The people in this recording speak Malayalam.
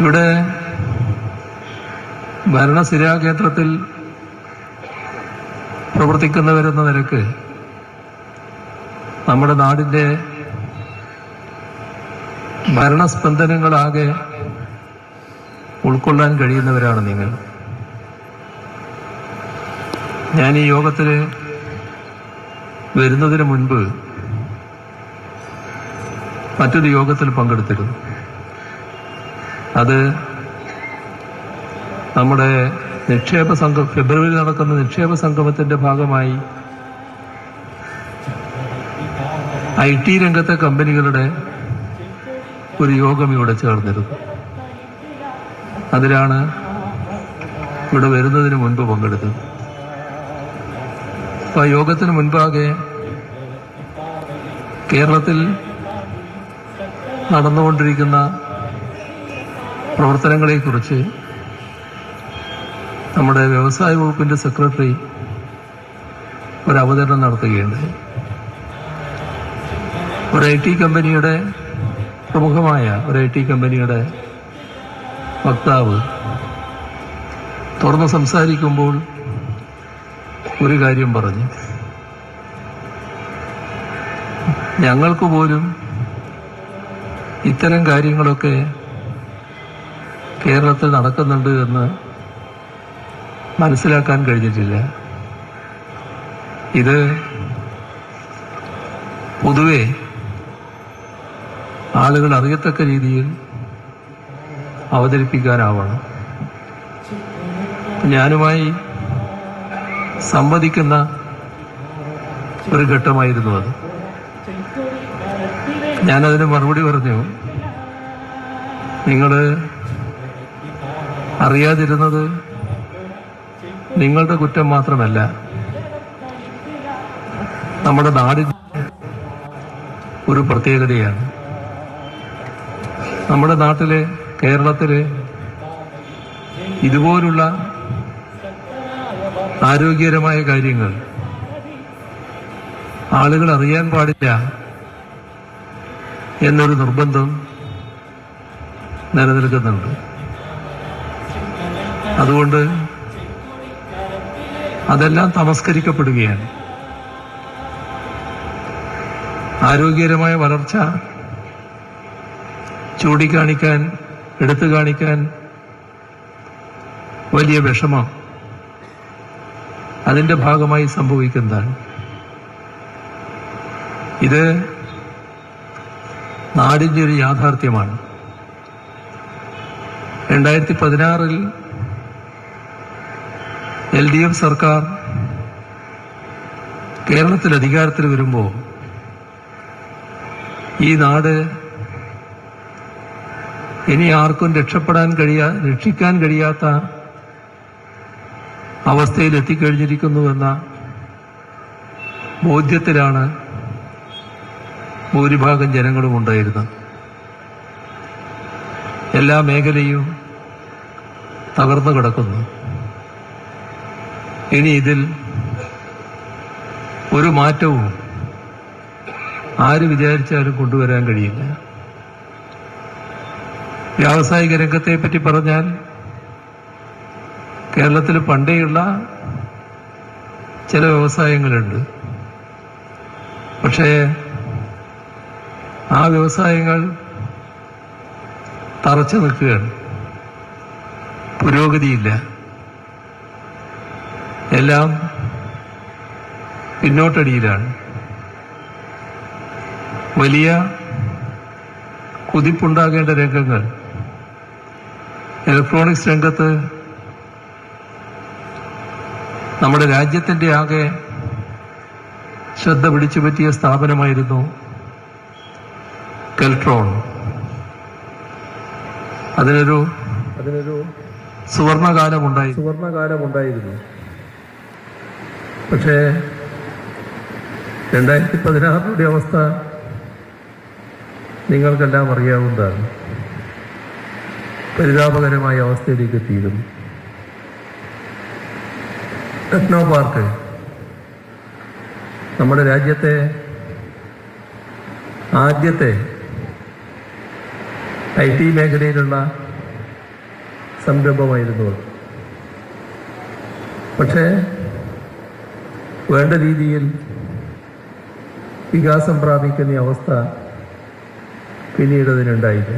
ഇവിടെ ഭരണസ്ഥിരാ കേന്ദ്രത്തിൽ പ്രവർത്തിക്കുന്നവരെന്ന നിലയ്ക്ക് നമ്മുടെ നാടിന്റെ ഭരണസ്പന്ദനങ്ങളാകെ ഉൾക്കൊള്ളാൻ കഴിയുന്നവരാണ് നിങ്ങൾ. ഞാൻ ഈ യോഗത്തിൽ വരുന്നതിന് മുൻപ് മറ്റൊരു യോഗത്തിൽ പങ്കെടുത്തിരുന്നു. അത് നമ്മുടെ നിക്ഷേപ സംഘം ഫെബ്രുവരി നടക്കുന്ന നിക്ഷേപ സംഗമത്തിന്റെ ഭാഗമായി ഐ ടി രംഗത്തെ കമ്പനികളുടെ ഒരു യോഗം ഇവിടെ ചേർന്നിരുന്നു. അതിലാണ് ഇവിടെ വരുന്നതിന് മുൻപ് പങ്കെടുത്തത്. അപ്പൊ ആ യോഗത്തിന് മുൻപാകെ കേരളത്തിൽ നടന്നുകൊണ്ടിരിക്കുന്ന പ്രവർത്തനങ്ങളെക്കുറിച്ച് നമ്മുടെ വ്യവസായ വകുപ്പിന്റെ സെക്രട്ടറി ഒരു അവതരണം നടത്തുകയുണ്ടായി. ഒരു ഐ ടി കമ്പനിയുടെ പ്രമുഖമായ ഒരു ഐ ടി കമ്പനിയുടെ വക്താവ് തുറന്ന് സംസാരിക്കുമ്പോൾ ഒരു കാര്യം പറഞ്ഞു. ഞങ്ങൾക്ക് പോലും ഇത്തരം കാര്യങ്ങളൊക്കെ കേരളത്തിൽ നടക്കുന്നുണ്ട് എന്ന് മനസ്സിലാക്കാൻ കഴിഞ്ഞിട്ടില്ല. ഇത് പൊതുവെ ആളുകൾ അറിയത്തക്ക രീതിയിൽ അവതരിപ്പിക്കാനാവണം. ഞാനുമായി സംവദിക്കുന്ന ഒരു ഘട്ടമായിരുന്നു അത്. ഞാനതിന് മറുപടി പറഞ്ഞു. നിങ്ങൾ അറിയാതിരുന്നത് നിങ്ങളുടെ കുറ്റം മാത്രമല്ല. നമ്മുടെ നാടിന്റെ ഒരു പ്രത്യേകതയാണ്. നമ്മുടെ നാട്ടിലെ കേരളത്തിലെ ഇതുപോലുള്ള ആരോഗ്യകരമായ കാര്യങ്ങൾ ആളുകൾ അറിയാൻ പാടില്ല എന്നൊരു നിർബന്ധം നിലനിൽക്കുന്നുണ്ട്. അതുകൊണ്ട് അതെല്ലാം തമസ്കരിക്കപ്പെടുകയാണ്. ആരോഗ്യകരമായ വളർച്ച ചൂണ്ടിക്കാണിക്കാൻ എടുത്തു കാണിക്കാൻ വലിയ വിഷമം അതിന്റെ ഭാഗമായി സംഭവിക്കുന്നതാണ്. ഇത് നാടിന്റെ ഒരു യാഥാർത്ഥ്യമാണ്. രണ്ടായിരത്തി പതിനാറിൽ എൽ ഡി എഫ് സർക്കാർ കേരളത്തിൽ അധികാരത്തിൽ വരുമ്പോൾ ഈ നാട് ഇനി ആർക്കും രക്ഷപ്പെടാൻ കഴിയാ രക്ഷിക്കാൻ കഴിയാത്ത അവസ്ഥയിൽ എത്തിക്കഴിഞ്ഞിരിക്കുന്നുവെന്ന ബോധ്യത്തിലാണ് ഭൂരിഭാഗം ജനങ്ങളും ഉണ്ടായിരുന്നത്. എല്ലാ മേഖലയും തകർന്നു കിടക്കുന്നു. ഇനി ഇതിൽ ഒരു മാറ്റവും ആര് വിചാരിച്ചാലും കൊണ്ടുവരാൻ കഴിയില്ല. വ്യാവസായിക രംഗത്തെ പറ്റി പറഞ്ഞാൽ കേരളത്തിൽ പണ്ടേയുള്ള ചില വ്യവസായങ്ങളുണ്ട്. പക്ഷേ ആ വ്യവസായങ്ങൾ തറച്ചു നിൽക്കുകയാണ്. പുരോഗതിയില്ല. എല്ലാം പിന്നോട്ടടിയിലാണ്. വലിയ കുതിപ്പുണ്ടാകേണ്ട രംഗങ്ങൾ. ഇലക്ട്രോണിക്സ് രംഗത്ത് നമ്മുടെ രാജ്യത്തിന്റെ ആകെ ശ്രദ്ധ പിടിച്ചു പറ്റിയ സ്ഥാപനമായിരുന്നു കെൽട്രോൺ. അതിനൊരു അതിനൊരു സുവർണകാലമുണ്ടായി. സുവർണകാലമുണ്ടായിരുന്നു. പക്ഷേ രണ്ടായിരത്തി പതിനാറിന്റെ അവസ്ഥ നിങ്ങൾക്കെല്ലാം അറിയാവുന്നതാണ്. പരിതാപകരമായ അവസ്ഥയിലേക്ക് എത്തിയിരുന്നു. ടെക്നോ പാർക്ക് നമ്മുടെ രാജ്യത്തെ ആദ്യത്തെ ഐ ടി മേഖലയിലുള്ള സംരംഭമായിരുന്നു പക്ഷേ വേണ്ട രീതിയിൽ വികാസം പ്രാപിക്കുന്ന അവസ്ഥ പിന്നീട് അതിനുണ്ടായില്ല.